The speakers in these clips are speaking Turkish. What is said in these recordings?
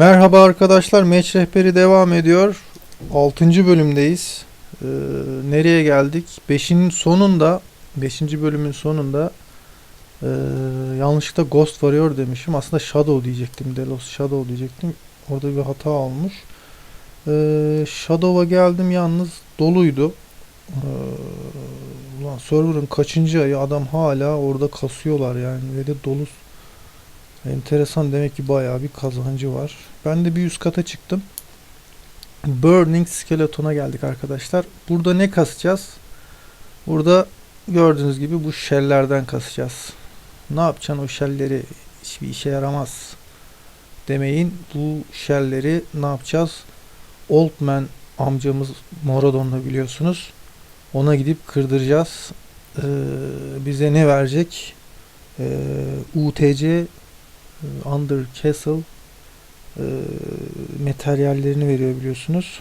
Merhaba arkadaşlar, Meç Rehberi devam ediyor. 6. bölümdeyiz. Ee, nereye geldik? 5'in sonunda, 5. bölümün sonunda ee, yanlışlıkla Ghost Warrior demişim. Aslında Shadow diyecektim. Delos Shadow diyecektim. Orada bir hata olmuş. Ee, Shadow'a geldim yalnız doluydu. Ee, ulan server'ın kaçıncı ayı adam hala orada kasıyorlar yani ve de dolu Enteresan demek ki bayağı bir kazancı var. Ben de bir üst kata çıktım. Burning Skeleton'a geldik arkadaşlar. Burada ne kasacağız? Burada gördüğünüz gibi bu shell'lerden kasacağız. Ne yapacaksın o shell'leri? Hiçbir işe yaramaz. Demeyin. Bu shell'leri ne yapacağız? Old Man amcamız Moradon'da biliyorsunuz. Ona gidip kırdıracağız. Ee, bize ne verecek? Ee, UTC Under Castle e, materyallerini veriyor biliyorsunuz.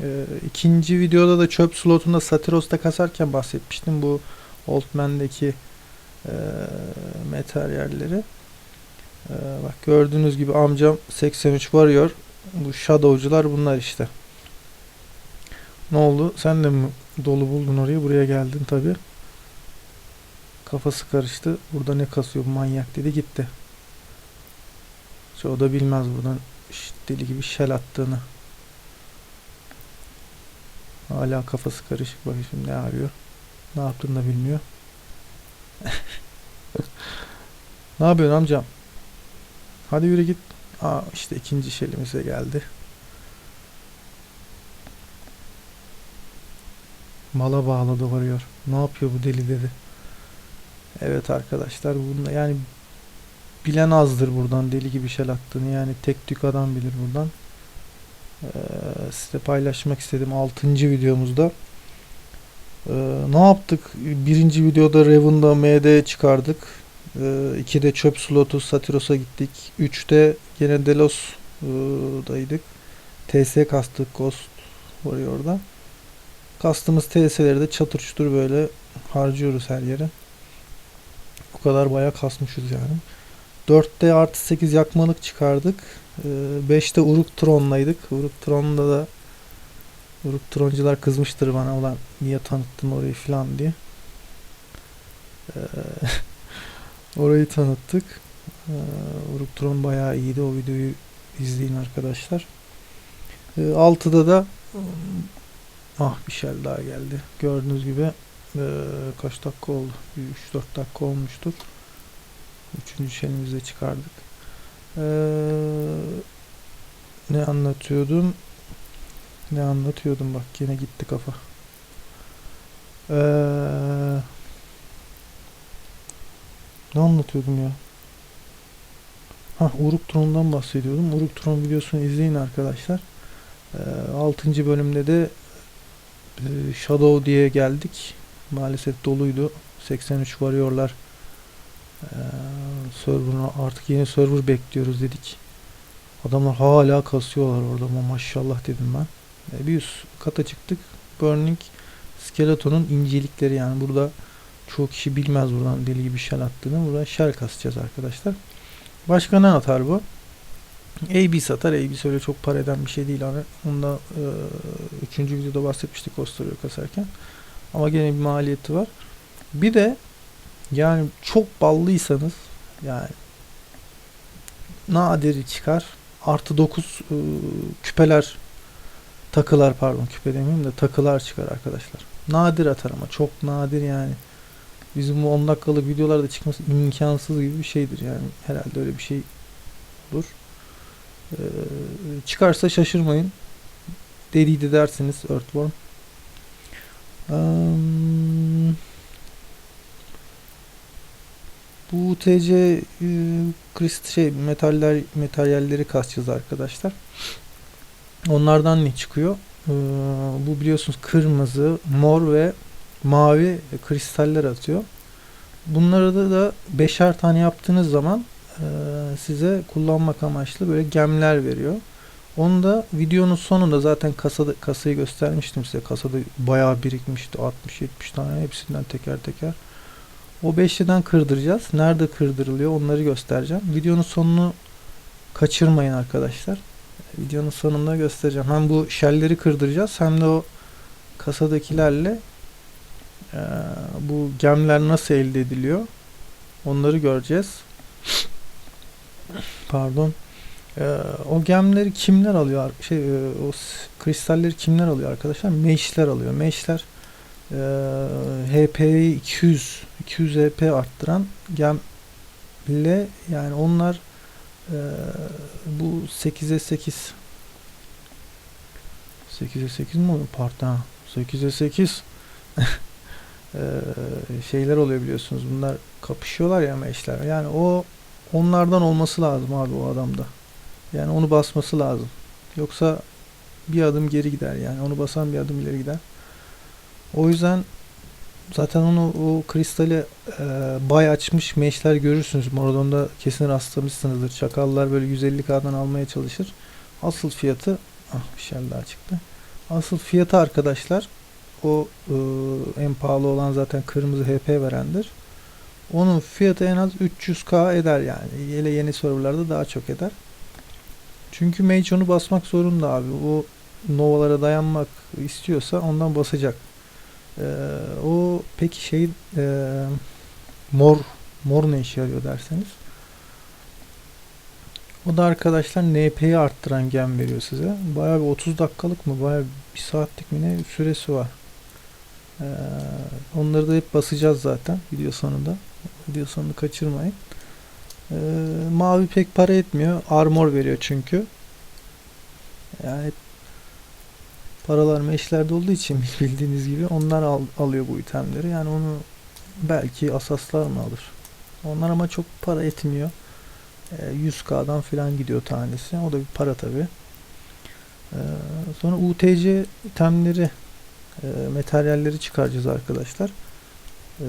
E, ikinci videoda da çöp slotunda Satiros'ta kasarken bahsetmiştim bu Old Man'deki e, materyalleri. E, bak gördüğünüz gibi amcam 83 varıyor. Bu Shadow'cular bunlar işte. Ne oldu? Sen de mi dolu buldun orayı? Buraya geldin tabi. Kafası karıştı. Burada ne kasıyor bu manyak dedi gitti. İşte o da bilmez buradan deli gibi şel attığını. Hala kafası karışık. Bakın şimdi ne arıyor. Ne yaptığını da bilmiyor. ne yapıyorsun amcam? Hadi yürü git. Aa işte ikinci şelimize geldi. Mala bağladı varıyor. Ne yapıyor bu deli dedi. Evet arkadaşlar bunda yani bilen azdır buradan deli gibi şel attığını yani tek tük adam bilir buradan. Ee, size paylaşmak istedim 6. videomuzda. Ee, ne yaptık? Birinci videoda Raven'da MD çıkardık. Ee, 2'de çöp slotu Satiros'a gittik. 3'te gene Delos'daydık. TS kastık Ghost Warrior'da. Kastığımız TS'leri de çatır çutur böyle harcıyoruz her yere. Bu kadar bayağı kasmışız yani. 4'te artı 8 yakmalık çıkardık. 5'te Uruk Tron'laydık. Uruk Tron'da da Uruk Troncular kızmıştır bana ulan niye tanıttın orayı falan diye. Ee, orayı tanıttık. Ee, Uruk Tron bayağı iyiydi. O videoyu izleyin arkadaşlar. 6'da da ah bir şey daha geldi. Gördüğünüz gibi kaç dakika oldu? 3-4 dakika olmuştur. Üçüncü şeyimizi çıkardık. Ee, ne anlatıyordum? Ne anlatıyordum bak yine gitti kafa. Ee, ne anlatıyordum ya? Ha Uruk Tron'dan bahsediyordum. Uruk Tron videosunu izleyin arkadaşlar. Ee, 6. bölümde de e, Shadow diye geldik. Maalesef doluydu. 83 varıyorlar. Ee, server'ına artık yeni server bekliyoruz dedik. Adamlar hala kasıyorlar orada ama maşallah dedim ben. Ee, bir üst kata çıktık. Burning Skeleton'un incelikleri yani burada çok kişi bilmez buradan deli gibi shell attığını. Burada shell kasacağız arkadaşlar. Başka ne atar bu? AB satar. AB öyle çok para eden bir şey değil abi. Onda e, üçüncü videoda bahsetmiştik Ostorio kasarken. Ama gene bir maliyeti var. Bir de yani çok ballıysanız yani nadir çıkar. Artı 9 e, küpeler takılar pardon küpe demeyeyim de takılar çıkar arkadaşlar. Nadir atar ama çok nadir yani. Bizim bu 10 dakikalık videolarda çıkması imkansız gibi bir şeydir yani. Herhalde öyle bir şey olur. Ee, çıkarsa şaşırmayın. Deliydi dersiniz Earthworm. Um, Bu UTC e, krist şey metaller materyalleri kasacağız arkadaşlar. Onlardan ne çıkıyor? E, bu biliyorsunuz kırmızı, mor ve mavi kristaller atıyor. Bunları da, da beşer tane yaptığınız zaman e, size kullanmak amaçlı böyle gemler veriyor. Onu da videonun sonunda zaten kasada, kasayı göstermiştim size. Kasada bayağı birikmişti. 60-70 tane hepsinden teker teker. O beşliden kırdıracağız. Nerede kırdırılıyor onları göstereceğim. Videonun sonunu kaçırmayın arkadaşlar. Videonun sonunda göstereceğim. Hem bu shell'leri kırdıracağız hem de o kasadakilerle eee, bu gemler nasıl elde ediliyor onları göreceğiz. Pardon. Eee, o gemleri kimler alıyor? Şey, eee, o kristalleri kimler alıyor arkadaşlar? Mage'ler alıyor. Mage'ler eee HP'yi 200 200 HP arttıran gemle yani onlar eee, bu 8'e 8 8'e 8 mi oluyor? Pardon. 8'e 8 eee, şeyler oluyor biliyorsunuz. Bunlar kapışıyorlar ya meşler. Yani o onlardan olması lazım abi o adamda. Yani onu basması lazım. Yoksa bir adım geri gider yani. Onu basan bir adım ileri gider. O yüzden zaten onu o kristali e, bay açmış meşler görürsünüz. Morodon'da kesin rastlamışsınızdır. Çakallar böyle 150k'dan almaya çalışır. Asıl fiyatı ah bir şey daha çıktı. Asıl fiyatı arkadaşlar o e, en pahalı olan zaten kırmızı HP verendir. Onun fiyatı en az 300k eder yani. Hele yeni serverlarda daha çok eder. Çünkü Mage onu basmak zorunda abi. O Nova'lara dayanmak istiyorsa ondan basacak. Ee, o peki şey e, mor mor ne işe yarıyor derseniz. O da arkadaşlar NP'yi arttıran gem veriyor size. Bayağı bir 30 dakikalık mı bayağı bir saatlik mi ne süresi var. Ee, onları da hep basacağız zaten video sonunda. Video sonunu kaçırmayın. Ee, mavi pek para etmiyor. Armor veriyor çünkü. Yani paralar meşlerde olduğu için bildiğiniz gibi onlar al- alıyor bu itemleri. Yani onu belki asaslar mı alır? Onlar ama çok para etmiyor. Ee, 100k'dan falan gidiyor tanesi. O da bir para tabi. sonra UTC itemleri e, materyalleri çıkaracağız arkadaşlar. Ee,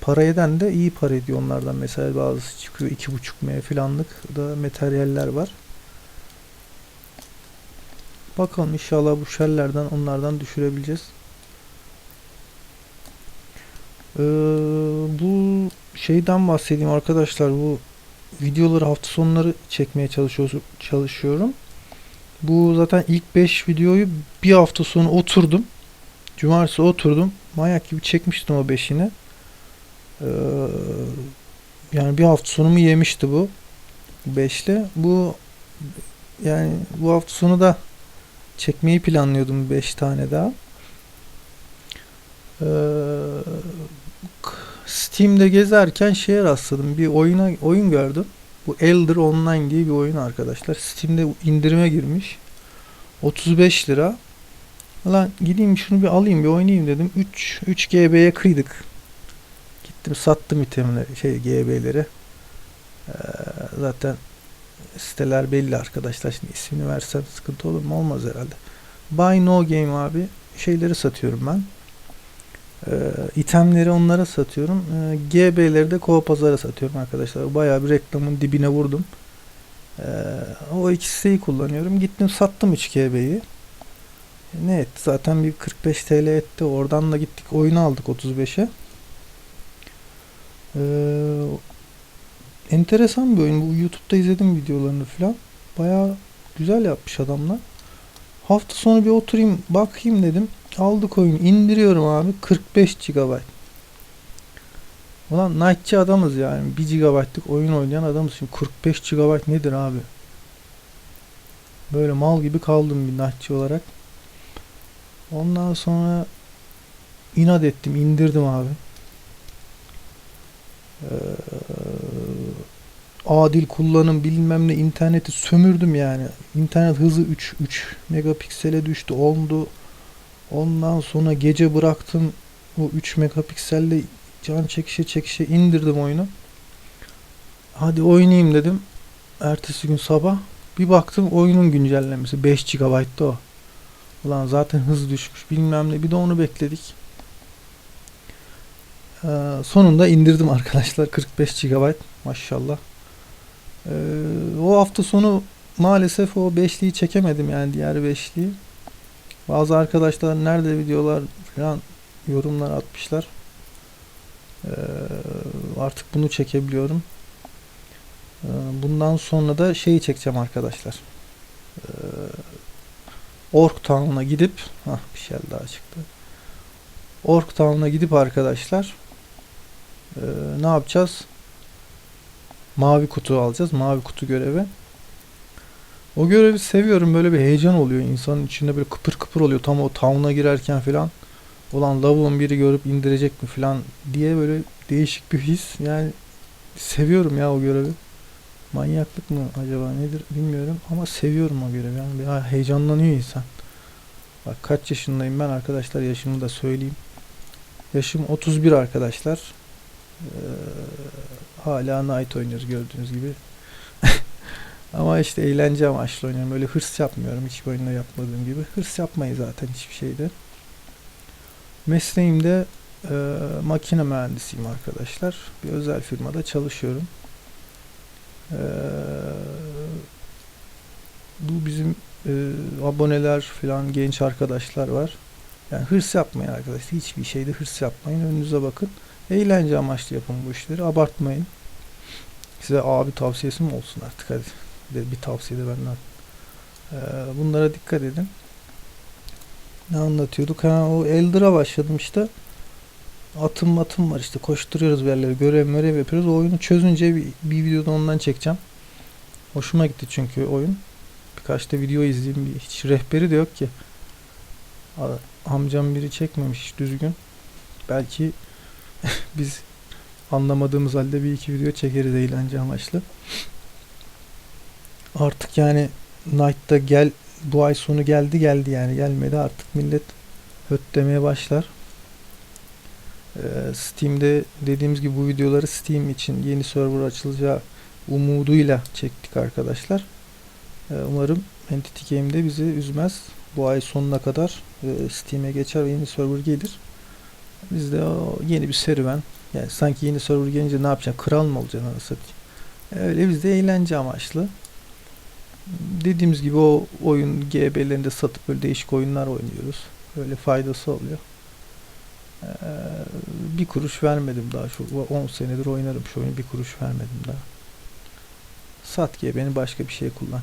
para eden de iyi para ediyor onlardan. Mesela bazısı çıkıyor 2.5 M filanlık da materyaller var. Bakalım inşallah bu shelllerden onlardan düşürebileceğiz. Ee, bu şeyden bahsedeyim arkadaşlar. Bu videoları hafta sonları çekmeye çalışıyorum. Bu zaten ilk 5 videoyu bir hafta sonu oturdum. Cumartesi oturdum. Manyak gibi çekmiştim o 5'ini. Ee, yani bir hafta sonumu yemişti bu. 5'li. Bu yani bu hafta sonu da çekmeyi planlıyordum 5 tane daha. Ee, Steam'de gezerken şeye rastladım. Bir oyuna oyun gördüm. Bu Elder Online diye bir oyun arkadaşlar. Steam'de indirime girmiş. 35 lira. Lan gideyim şunu bir alayım bir oynayayım dedim. 3 3 GB'ye kıydık. Gittim sattım itemleri şey GB'leri. Ee, zaten siteler belli arkadaşlar. Şimdi ismini versem sıkıntı olur mu? Olmaz herhalde. Buy No Game abi şeyleri satıyorum ben. Ee, itemleri onlara satıyorum. Ee, GB'leri de Kova Pazar'a satıyorum arkadaşlar. Bayağı bir reklamın dibine vurdum. Ee, o iki siteyi kullanıyorum. Gittim sattım 3 GB'yi. Ne etti? Zaten bir 45 TL etti. Oradan da gittik oyunu aldık 35'e. Ee, enteresan bir oyun. Bu YouTube'da izledim videolarını falan. Bayağı güzel yapmış adamlar. Hafta sonu bir oturayım bakayım dedim. Aldık oyunu indiriyorum abi 45 GB. Ulan Night'çı adamız yani 1 GB'lık oyun oynayan adamız. Şimdi 45 GB nedir abi? Böyle mal gibi kaldım bir Night'çı olarak. Ondan sonra inat ettim indirdim abi. Ee, adil kullanım bilmem ne interneti sömürdüm yani. İnternet hızı 3 3 megapiksele düştü. Oldu. Ondan sonra gece bıraktım. O 3 megapikselle can çekişe çekişe indirdim oyunu. Hadi oynayayım dedim. Ertesi gün sabah bir baktım oyunun güncellemesi 5 GB'tı o. Ulan zaten hız düşmüş bilmem ne bir de onu bekledik. Ee, sonunda indirdim arkadaşlar 45 GB maşallah. Ee, o hafta sonu maalesef o beşliği çekemedim yani diğer beşliği. Bazı arkadaşlar nerede videolar falan yorumlar atmışlar. Ee, artık bunu çekebiliyorum. Ee, Bundan sonra da şeyi çekeceğim arkadaşlar. Ee, Ork Town'a gidip Hah bir şey daha çıktı. Ork Town'a gidip arkadaşlar ee, ne yapacağız? Mavi kutu alacağız. Mavi kutu görevi. O görevi seviyorum. Böyle bir heyecan oluyor. İnsanın içinde böyle kıpır kıpır oluyor. Tam o town'a girerken falan. Ulan lavuğun biri görüp indirecek mi falan diye böyle değişik bir his. Yani seviyorum ya o görevi. Manyaklık mı acaba nedir bilmiyorum ama seviyorum o görevi. Yani bir heyecanlanıyor insan. Bak kaç yaşındayım ben arkadaşlar yaşımı da söyleyeyim. Yaşım 31 arkadaşlar. Ee, hala Night oynuyoruz gördüğünüz gibi. Ama işte eğlence amaçlı oynuyorum. Öyle hırs yapmıyorum. Hiçbir oyunda yapmadığım gibi. Hırs yapmayı zaten hiçbir şeyde. Mesleğimde e, makine mühendisiyim arkadaşlar. Bir özel firmada çalışıyorum. E, bu bizim e, aboneler falan genç arkadaşlar var. Yani hırs yapmayın arkadaşlar. Hiçbir şeyde hırs yapmayın. Önünüze bakın. Eğlence amaçlı yapın bu işleri. Abartmayın. Size abi tavsiyesi mi olsun artık hadi. De bir tavsiye de benden. Ee, bunlara dikkat edin. Ne anlatıyorduk? Ha o Elder'a başladım işte. Atım matım var işte koşturuyoruz bir yerlere görev mörev yapıyoruz. O oyunu çözünce bir, bir videoda ondan çekeceğim. Hoşuma gitti çünkü oyun. Birkaç da video izleyeyim. Hiç rehberi de yok ki. Amcam biri çekmemiş düzgün. Belki biz anlamadığımız halde bir iki video çekeriz eğlence amaçlı. Artık yani Night'ta gel bu ay sonu geldi geldi yani gelmedi artık millet höt demeye başlar. Ee, Steam'de dediğimiz gibi bu videoları Steam için yeni server açılacağı umuduyla çektik arkadaşlar. Ee, umarım Entity Game'de bizi üzmez. Bu ay sonuna kadar e, Steam'e geçer ve yeni server gelir. Biz de o yeni bir serüven yani sanki yeni server gelince ne yapacaksın? Kral mı olacaksın anasını? Öyle biz de eğlence amaçlı. Dediğimiz gibi o oyun GB'lerinde satıp böyle değişik oyunlar oynuyoruz. Böyle faydası oluyor. Ee, bir kuruş vermedim daha şu 10 senedir oynarım şu oyunu bir kuruş vermedim daha. Sat GB'ni başka bir şey kullan.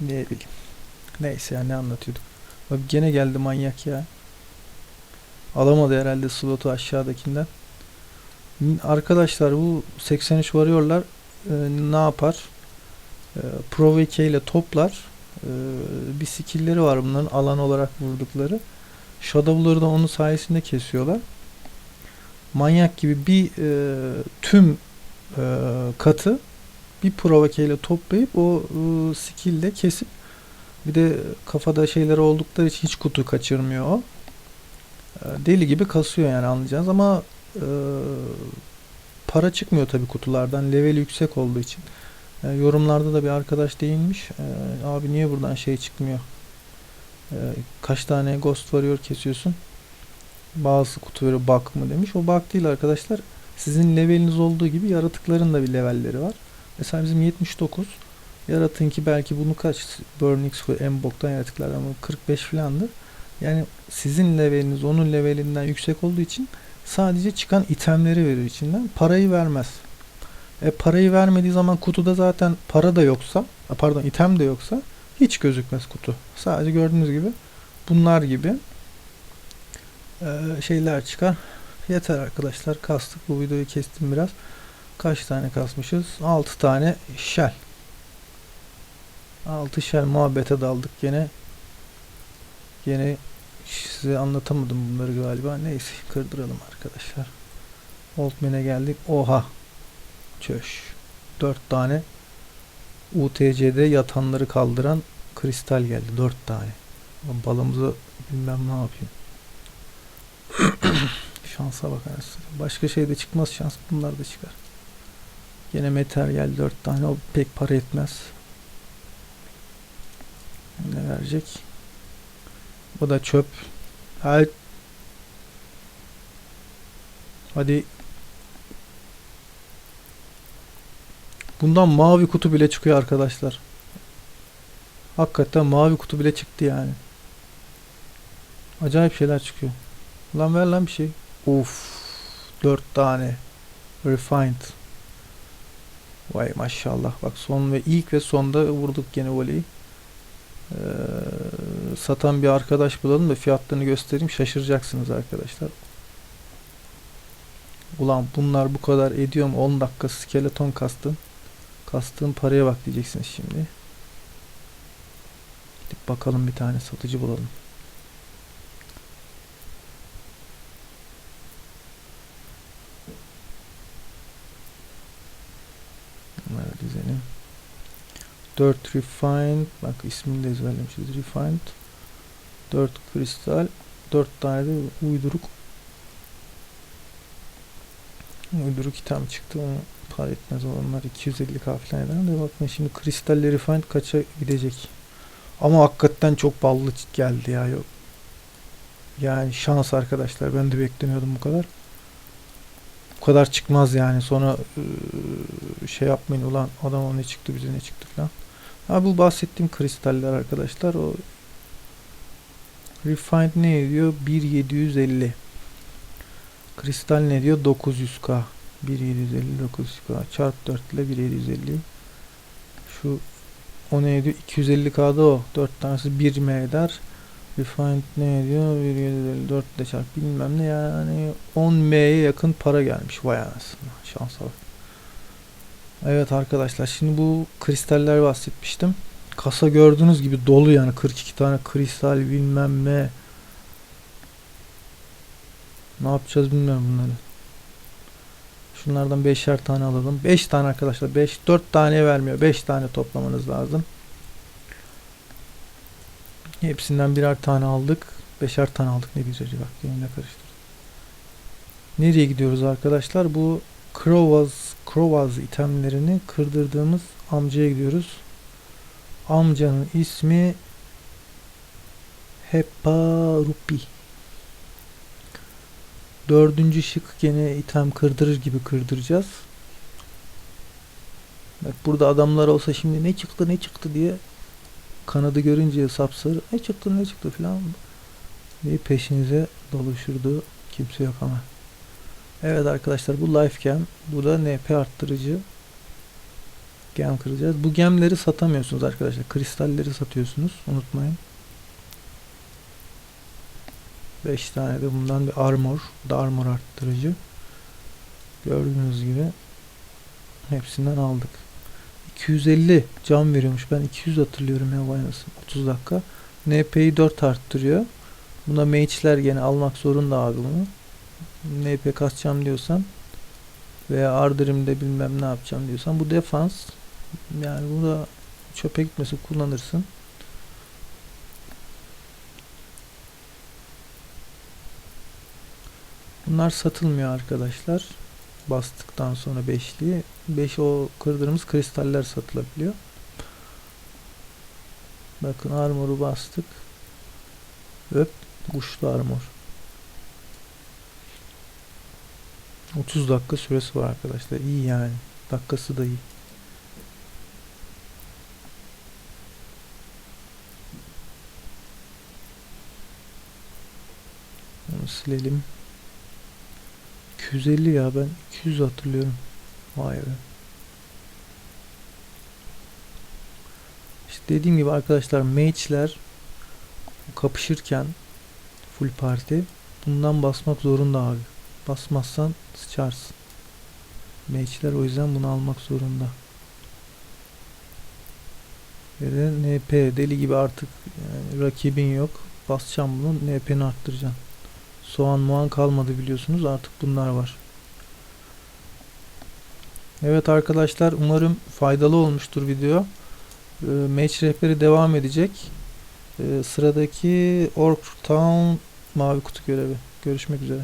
Ne bileyim. Neyse ya ne anlatıyorduk. Bak gene geldi manyak ya. Alamadı herhalde slotu aşağıdakinden. Arkadaşlar bu 83 varıyorlar e, ne yapar? E, Provoke ile toplar. E, bir skill'leri var bunların alan olarak vurdukları. Shadow'ları da onun sayesinde kesiyorlar. Manyak gibi bir e, tüm e, katı bir provoke ile toplayıp o e, skill ile kesip bir de kafada şeyler oldukları için hiç kutu kaçırmıyor o. E, deli gibi kasıyor yani anlayacağız ama e, para çıkmıyor tabi kutulardan level yüksek olduğu için. E, yorumlarda da bir arkadaş değinmiş. E, abi niye buradan şey çıkmıyor? E, kaç tane ghost warrior kesiyorsun? Bazı kutu veriyor bug mı demiş. O bug değil arkadaşlar. Sizin leveliniz olduğu gibi yaratıkların da bir levelleri var. Mesela bizim 79. Yaratığınki belki bunu kaç Burn X en boktan yaratıklardan ama 45 filandı. Yani sizin leveliniz onun levelinden yüksek olduğu için sadece çıkan itemleri verir içinden. Parayı vermez. E parayı vermediği zaman kutuda zaten para da yoksa, pardon item de yoksa hiç gözükmez kutu. Sadece gördüğünüz gibi bunlar gibi e, şeyler çıkar. Yeter arkadaşlar. Kastık. Bu videoyu kestim biraz. Kaç tane kasmışız? 6 tane shell. 6 shell muhabbete daldık gene. Gene size anlatamadım bunları galiba. Neyse kırdıralım arkadaşlar. Oldman'e geldik. Oha. Çöş. 4 tane UTC'de yatanları kaldıran kristal geldi. 4 tane. Balımızı bilmem ne yapayım. Şansa bak anasını. Başka şey de çıkmaz şans. Bunlar da çıkar. Yine materyal 4 tane. O pek para etmez. Ne verecek? Bu da çöp. Hadi. Hadi. Bundan mavi kutu bile çıkıyor arkadaşlar. Hakikaten mavi kutu bile çıktı yani. Acayip şeyler çıkıyor. Lan ver lan bir şey. Of. 4 tane. Refined. Vay maşallah. Bak son ve ilk ve sonda vurduk gene voleyi. Ee, satan bir arkadaş bulalım da fiyatlarını göstereyim. Şaşıracaksınız arkadaşlar. Ulan bunlar bu kadar ediyor mu? 10 dakika skeleton kastın. Kastığın paraya bak diyeceksiniz şimdi. Gidip bakalım bir tane satıcı bulalım. Bunları dizelim. 4 refined bak ismini de ezberlemişiz. Refined. 4 kristal. 4 tane de uyduruk. Uyduruk item çıktı. Onu para etmez olanlar 250k falan eder de bakın şimdi kristalleri refined kaça gidecek? Ama hakikaten çok ballı geldi ya yok. Yani şans arkadaşlar ben de beklemiyordum bu kadar. Bu kadar çıkmaz yani. Sonra şey yapmayın ulan adama ne çıktı bize ne çıktı falan Ha bu bahsettiğim kristaller arkadaşlar o Refined ne ediyor? 1750 Kristal ne diyor? 900k 1750 900k çarp 4 ile 1750 şu o ne ediyor? 250k'da o. 4 tanesi 1 m eder. Refined ne ediyor? 1750 4 ile çarp bilmem ne. Yani 10 m'ye yakın para gelmiş vay anasını. Şansa bak Evet arkadaşlar şimdi bu kristaller bahsetmiştim. Kasa gördüğünüz gibi dolu yani 42 tane kristal bilmem ne. Ne yapacağız bilmiyorum bunları. Şunlardan 5'er tane alalım. 5 tane arkadaşlar. 5 4 tane vermiyor. 5 tane toplamanız lazım. Hepsinden birer tane aldık. 5'er tane aldık. Ne güzel bak yine karıştırdım. Nereye gidiyoruz arkadaşlar? Bu Krovaz, Krovaz itemlerini kırdırdığımız amcaya gidiyoruz. Amcanın ismi Hepparupi. Dördüncü şık gene item kırdırır gibi kırdıracağız. Bak burada adamlar olsa şimdi ne çıktı ne çıktı diye kanadı görünce sapsarı ne çıktı ne çıktı filan diye peşinize doluşurdu. Kimse yok ama. Evet arkadaşlar bu life gem. Bu da NP arttırıcı. Gem kıracağız. Bu gemleri satamıyorsunuz arkadaşlar. Kristalleri satıyorsunuz. Unutmayın. 5 tane de bundan bir armor. Da armor arttırıcı. Gördüğünüz gibi hepsinden aldık. 250 cam veriyormuş. Ben 200 hatırlıyorum ya vay anasını. 30 dakika. NP'yi 4 arttırıyor. Buna mage'ler gene almak zorunda abi bunu. NP kasacağım diyorsan veya Ardrim'de bilmem ne yapacağım diyorsan bu defans yani bu da çöpe gitmesi kullanırsın. Bunlar satılmıyor arkadaşlar. Bastıktan sonra beşliği. 5 o kırdığımız kristaller satılabiliyor. Bakın armoru bastık. Öp uçlu armor. 30 dakika süresi var arkadaşlar. İyi yani. Dakikası da iyi. Bunu silelim. 250 ya ben 200 hatırlıyorum. Vay be. İşte dediğim gibi arkadaşlar mage'ler kapışırken full parti bundan basmak zorunda abi. Basmazsan sıçarsın. Mage'ler o yüzden bunu almak zorunda. Ve de NP deli gibi artık yani rakibin yok. Basacağım bunu NP'ni arttıracağım. Soğan muan kalmadı biliyorsunuz artık bunlar var. Evet arkadaşlar umarım faydalı olmuştur video. E, match rehberi devam edecek. E, sıradaki Ork Town mavi kutu görevi. Görüşmek üzere.